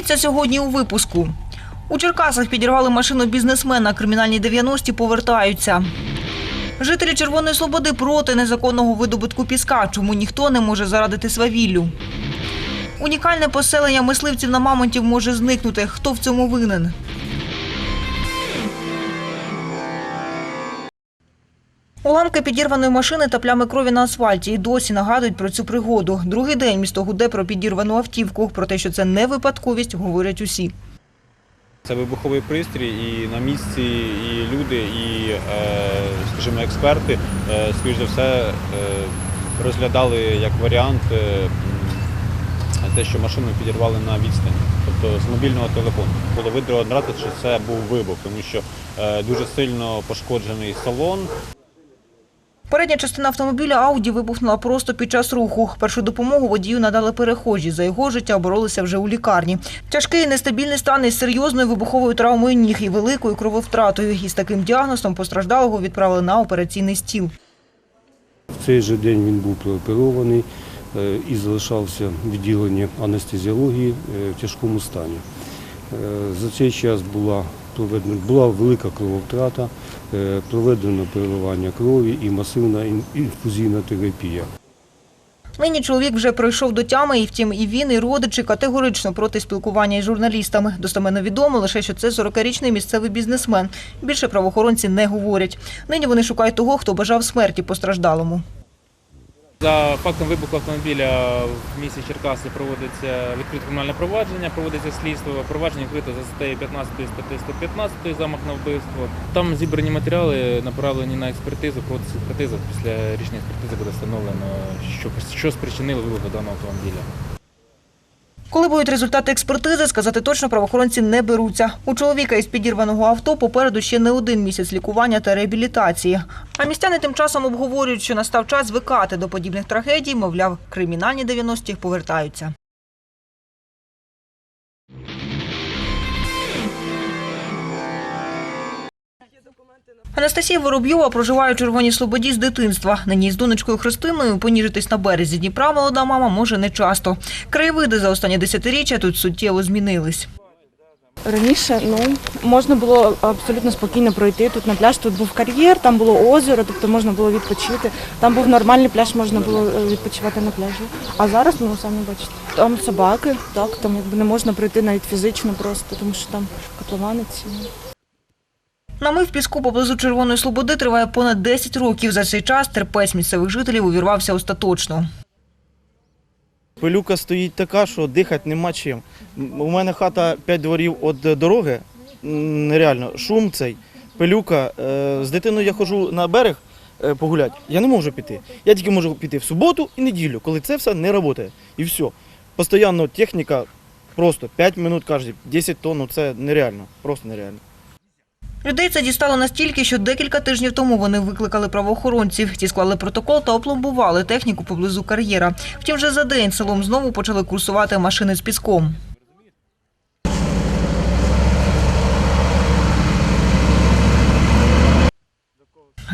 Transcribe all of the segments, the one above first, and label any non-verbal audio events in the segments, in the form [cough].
Дивіться сьогодні у випуску. У Черкасах підірвали машину бізнесмена. Кримінальні 90-ті повертаються. Жителі Червоної Слободи проти незаконного видобутку піска. Чому ніхто не може зарадити свавіллю? Унікальне поселення мисливців на мамонтів може зникнути. Хто в цьому винен? Уламки підірваної машини та плями крові на асфальті і досі нагадують про цю пригоду. Другий день місто гуде про підірвану автівку. Про те, що це не випадковість, говорять усі. Це вибуховий пристрій, і на місці і люди, і, е, скажімо, експерти, е, скоріш за все, е, розглядали як варіант те, що машину підірвали на відстані, тобто з мобільного телефону. Було видно одразу, що це був вибух, тому що дуже сильно пошкоджений салон. Передня частина автомобіля Ауді вибухнула просто під час руху. Першу допомогу водію надали перехожі. За його життя боролися вже у лікарні. Тяжкий нестабільний стан із серйозною вибуховою травмою ніг і великою крововтратою. Із таким діагнозом постраждалого відправили на операційний стіл. В цей же день він був прооперований е, і залишався в відділенні анестезіології е, в тяжкому стані. Е, За цей час була проведена була велика крововтрата, е, проведено переливання крові і масивна інфузійна терапія. Нині чоловік вже пройшов до тями, і втім і він, і родичі категорично проти спілкування із журналістами. Достеменно відомо лише, що це 40-річний місцевий бізнесмен. Більше правоохоронці не говорять. Нині вони шукають того, хто бажав смерті постраждалому. За фактом вибуху автомобіля в місті Черкаси проводиться відкрите кримінальне провадження, проводиться слідство. Провадження відкрите за статтею 15 статті 115 замах на вбивство. Там зібрані матеріали направлені на експертизу, проводиться експертиза. Після рішення експертизи буде встановлено, що, що спричинило вибух даного автомобіля. Коли будуть результати експертизи, сказати точно правоохоронці не беруться. У чоловіка із підірваного авто попереду ще не один місяць лікування та реабілітації. А містяни тим часом обговорюють, що настав час звикати до подібних трагедій, мовляв, кримінальні 90-ті повертаються. Анастасія Воробйова проживає у Червоній Слободі з дитинства. Нині з донечкою Христиною поніжитись на березі Дніпра молода мама може не часто. Краєвиди за останні десятиріччя тут суттєво змінились. Раніше ну можна було абсолютно спокійно пройти тут на пляж. Тут був кар'єр, там було озеро, тобто можна було відпочити. Там був нормальний пляж, можна було е, відпочивати на пляжі. А зараз, ну самі бачите, там собаки, так там якби не можна пройти навіть фізично просто, тому що там котловани ці. Намив піску поблизу Червоної Слободи триває понад 10 років. За цей час терпець місцевих жителів увірвався остаточно. Пилюка стоїть така, що дихати нема чим. У мене хата 5 дворів від дороги. Нереально, шум цей, пилюка. Е, З дитиною я ходжу на берег е, погуляти. Я не можу піти. Я тільки можу піти в суботу і неділю, коли це все не працює. І все. Постоянно техніка просто 5 минут кожен, 10 тонн, ну це нереально, просто нереально. Людей це дістало настільки, що декілька тижнів тому вони викликали правоохоронців. Ті склали протокол та опломбували техніку поблизу кар'єра. Втім, вже за день селом знову почали курсувати машини з піском.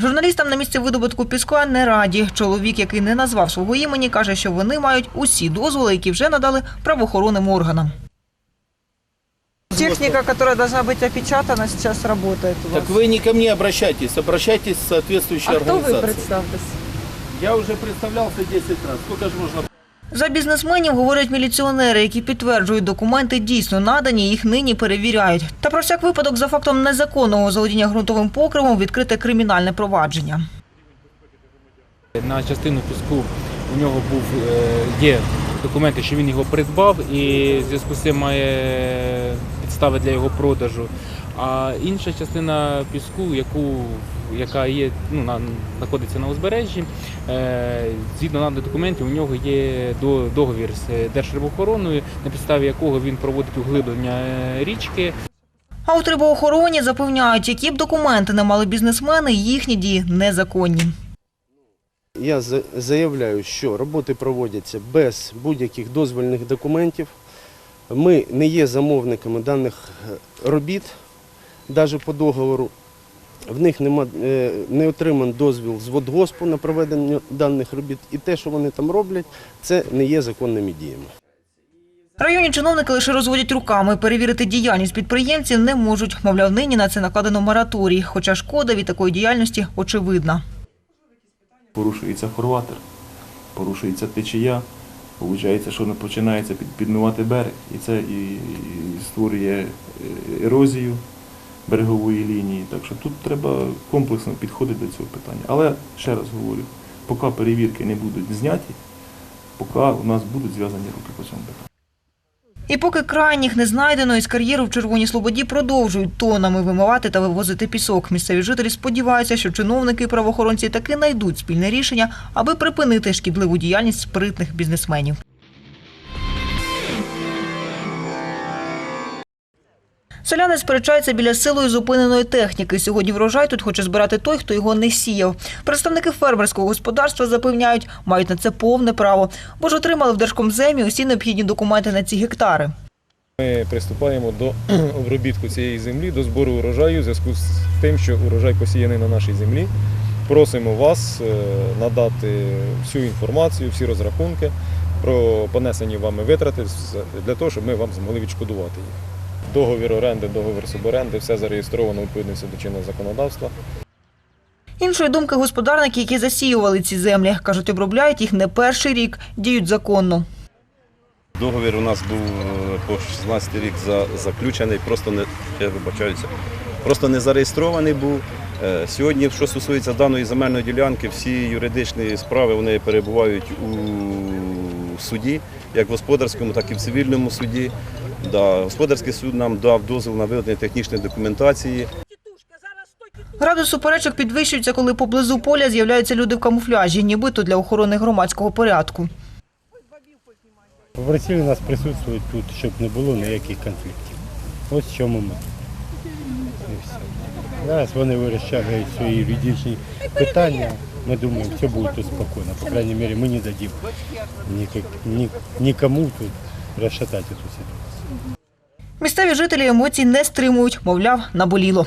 Журналістам на місці видобутку піску не раді. Чоловік, який не назвав свого імені, каже, що вони мають усі дозволи, які вже надали правоохоронним органам. Техника, яка должна бути опечатана, зараз працює у Так вы не ко мне обращайтесь, обращайтесь в соответствующую организацию. представтесь? Я уже представлялся 10 раз. Сколько же можно За бізнесменів говорять міліціонери, які підтверджують, документи дійсно надані, їх нині перевіряють. Та про всяк випадок за фактом незаконного заволодіння ґрунтовим покривом відкрите кримінальне провадження. На частину піску у нього був е, є документи, що він його придбав і в зв'язку з цим має підстави для його продажу. А інша частина піску, яку, яка є, ну, на, знаходиться на узбережжі, е, згідно наданих документів, у нього є до, договір з Держрибохороною, на підставі якого він проводить углиблення е, річки. А у трибоохороні запевняють, які б документи не мали бізнесмени, їхні дії незаконні. Я заявляю, що роботи проводяться без будь-яких дозвольних документів. Ми не є замовниками даних е, робіт, навіть по договору. В них нема, е, не отриман дозвіл з водгоспу на проведення даних робіт. І те, що вони там роблять, це не є законними діями. Районні чиновники лише розводять руками. Перевірити діяльність підприємців не можуть. Мовляв, нині на це накладено мораторій. Хоча шкода від такої діяльності очевидна. Порушується форватер, порушується течія. Получається, що починається під- підмивати берег, і це і створює е, ерозію берегової лінії. Так що тут треба комплексно підходити до цього питання. Але ще раз говорю, поки перевірки не будуть зняті, поки у нас будуть зв'язані руки по цьому питанню. І поки крайніх не знайдено, із кар'єру в Червоній Слободі продовжують тонами вимивати та вивозити пісок. Місцеві жителі сподіваються, що чиновники і правоохоронці таки знайдуть спільне рішення, аби припинити шкідливу діяльність спритних бізнесменів. Селяни сперечаються біля силою зупиненої техніки. Сьогодні врожай тут хоче збирати той, хто його не сіяв. Представники фермерського господарства запевняють, мають на це повне право, бо ж отримали в Держкомземі усі необхідні документи на ці гектари. Ми приступаємо до [clears throat] обробітку цієї землі, до збору урожаю в зв'язку з тим, що урожай посіяний на нашій землі. Просимо вас е, надати всю інформацію, всі розрахунки про понесені вами витрати для того, щоб ми вам змогли відшкодувати їх. Договір оренди, договір суборенди, все зареєстровано у відповідності до чинного законодавства. Іншої думки господарники, які засіювали ці землі, кажуть, обробляють їх не перший рік, діють законно. Договір у нас був е, по 16 рік заключений, просто не я вибачаюся, просто не зареєстрований був. Е, Сьогодні, що стосується даної земельної ділянки, всі юридичні справи вони перебувають у суді, як в господарському, так і в цивільному суді. Да, господарський суд нам дав дозвіл на виготовлення технічної документації. Градус суперечок підвищується, коли поблизу поля з'являються люди в камуфляжі, нібито для охорони громадського порядку. Попросили нас присутствувати тут, щоб не було ніяких конфліктів. Ось в чому ми. І все. Зараз вони вирішають свої юридичні питання. Ми думаємо, все буде тут спокійно. По крайней мере, ми не дадим нікому тут розшатати цю ситуацію. Місцеві жителі емоцій не стримують, мовляв, наболіло.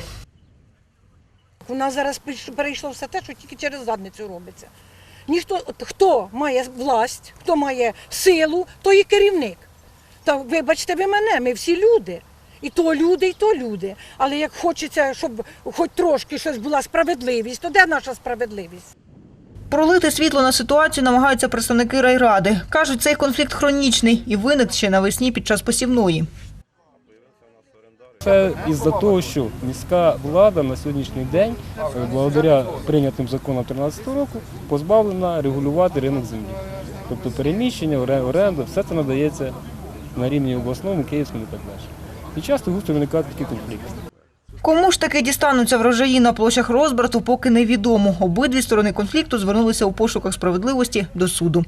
У нас зараз перейшло все те, що тільки через задницю робиться. Ніхто, хто має власть, хто має силу, то і керівник. Та вибачте ви мене, ми всі люди. І то люди, і то люди. Але як хочеться, щоб хоч трошки щось була справедливість, то де наша справедливість? Пролити світло на ситуацію намагаються представники райради. Кажуть, цей конфлікт хронічний і виник ще навесні під час посівної. Це із-за того, що міська влада на сьогоднішній день, е, благодаря прийнятим законам 2013 року, позбавлена регулювати ринок землі. Тобто переміщення, оре- оренда, все це надається на рівні обласному, київському і так далі. І часто густо виникають такі конфлікти. Кому ж таки дістануться врожаї на площах розбрату, поки невідомо. Обидві сторони конфлікту звернулися у пошуках справедливості до суду.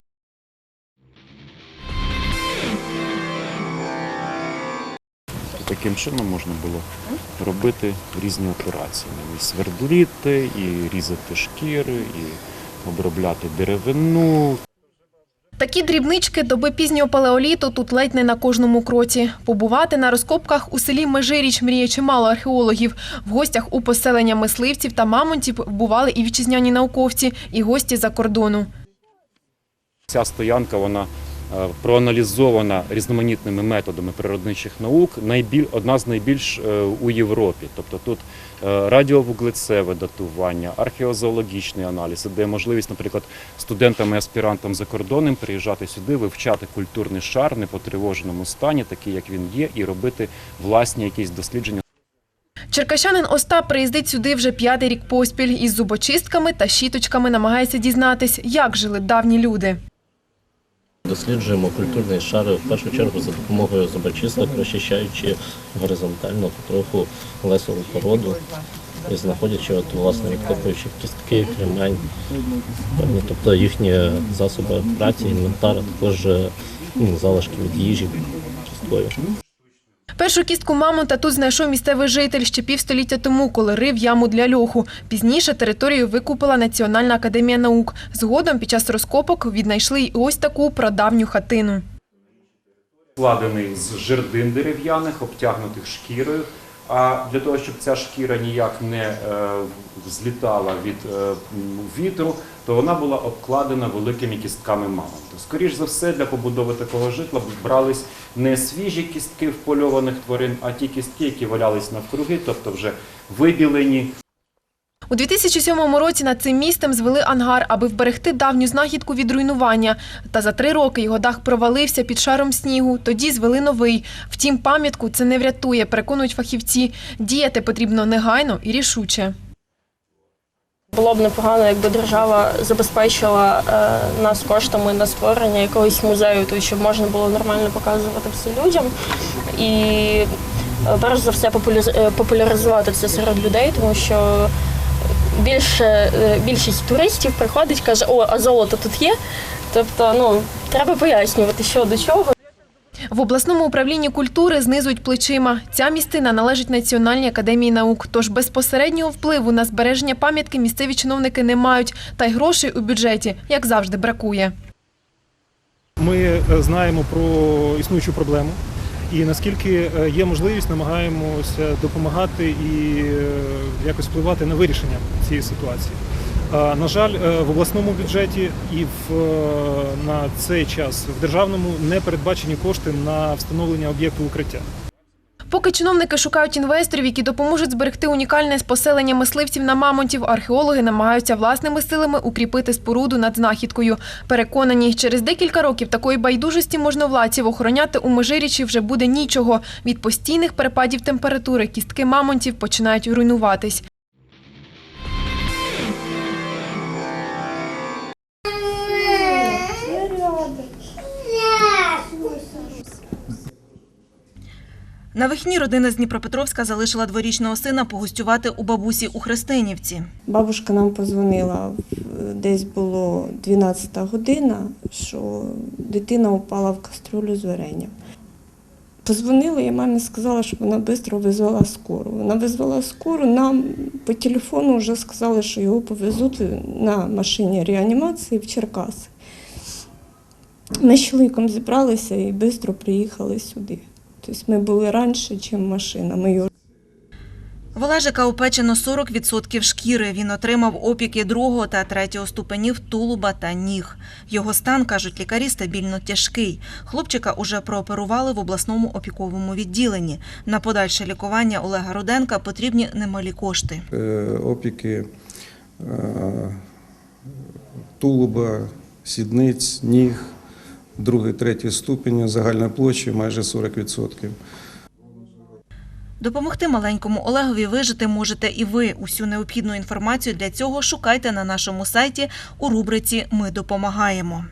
Таким чином можна було робити різні операції. І свердліти, і різати шкіри, і обробляти деревину, Такі дрібнички доби пізнього палеоліту тут ледь не на кожному кроці. Побувати на розкопках у селі Межиріч мріє чимало археологів. В гостях у поселення мисливців та мамонтів бували і вітчизняні науковці, і гості за кордону. Ця стоянка вона проаналізована різноманітними методами природничих наук, найбіль, одна з найбільш е, у Європі. Тобто тут е, радіовуглецеве датування, археозоологічний аналіз, де можливість, наприклад, студентам і аспірантам за кордоном приїжджати сюди, вивчати культурний шар в непотривоженому стані, такий як він є, і робити власні якісь дослідження. Черкащанин Остап приїздить сюди вже п'ятий рік поспіль. Із зубочистками та щіточками намагається дізнатись, як жили давні люди. Досліджуємо культурний шар в першу чергу за допомогою зубочисток, розчищаючи горизонтально потроху лесову породу і знаходячи от, власне відкопуючи кістки, кремень, тобто їхні засоби праці, інвентар, а також е, ну, залишки від їжі часткові. Першу кістку мамонта тут знайшов місцевий житель ще півстоліття тому, коли рив яму для льоху. Пізніше територію викупила Національна академія наук. Згодом під час розкопок віднайшли й ось таку прадавню хатину. складений з жердин дерев'яних, обтягнутих шкірою, А для того, щоб ця шкіра ніяк не е, злітала від е, вітру, то вона була обкладена великими кістками мамонта. Скоріше за все, для побудови такого житла брались не свіжі кістки впольованих тварин, а ті кістки, які валялись навкруги, тобто вже вибілені, У 2007 році над цим містом звели ангар, аби вберегти давню знахідку від руйнування. Та за три роки його дах провалився під шаром снігу. Тоді звели новий. Втім, пам'ятку це не врятує, переконують фахівці. Діяти потрібно негайно і рішуче. Було б непогано, якби держава забезпечила е, нас коштами на створення якогось музею, то щоб можна було нормально показувати все людям. І е, перш за все е, популяризувати це серед людей, тому що більше, е, більшість туристів приходить, каже, о, а золото тут є. Тобто, ну, треба пояснювати, що до чого. В обласному управлінні культури знизують плечима. Ця містина належить Національній академії наук. Тож безпосереднього впливу на збереження пам'ятки місцеві чиновники не мають, та й грошей у бюджеті, як завжди, бракує. Ми е, знаємо про існуючу проблему, і наскільки е, є можливість, намагаємося допомагати і е, якось впливати на вирішення цієї ситуації. На жаль, е, в обласному бюджеті і в, на цей час в державному не передбачені кошти на встановлення об'єкту укриття. Поки чиновники шукають інвесторів, які допоможуть зберегти унікальне поселення мисливців на мамонтів, археологи намагаються власними силами укріпити споруду над знахідкою. Переконані, через декілька років такої байдужості можновладців охороняти у Межирічі вже буде нічого. Від постійних перепадів температури кістки мамонтів починають руйнуватись. Навесні родина з Дніпропетровська залишила дворічного сина погостювати у бабусі у Христинівці. Бабушка нам позвонила, десь було 12 година, що дитина упала в кастрюлю з варенням. Позвонила, я мамі сказала, щоб вона швидко визвала скору. Вона визвала скору, нам по телефону вже сказали, що його повезуть на машині реанімації в Черкаси. Ми з чоловіком зібралися і швидко приїхали сюди. Тобто ми були раніше, ніж машина. Ми В Олежика опечено 40% шкіри. Він отримав опіки другого та третього ступенів тулуба та ніг. Його стан, кажуть лікарі, стабільно тяжкий. Хлопчика уже прооперували в обласному опіковому відділенні. На подальше лікування Олега Руденка потрібні немалі кошти. Е, опіки е, тулуба, сідниць, ніг, другий, третій ступені загальної площі майже 40%. Допомогти маленькому Олегові вижити можете і ви. Усю необхідну інформацію для цього шукайте на нашому сайті у рубриці Ми допомагаємо.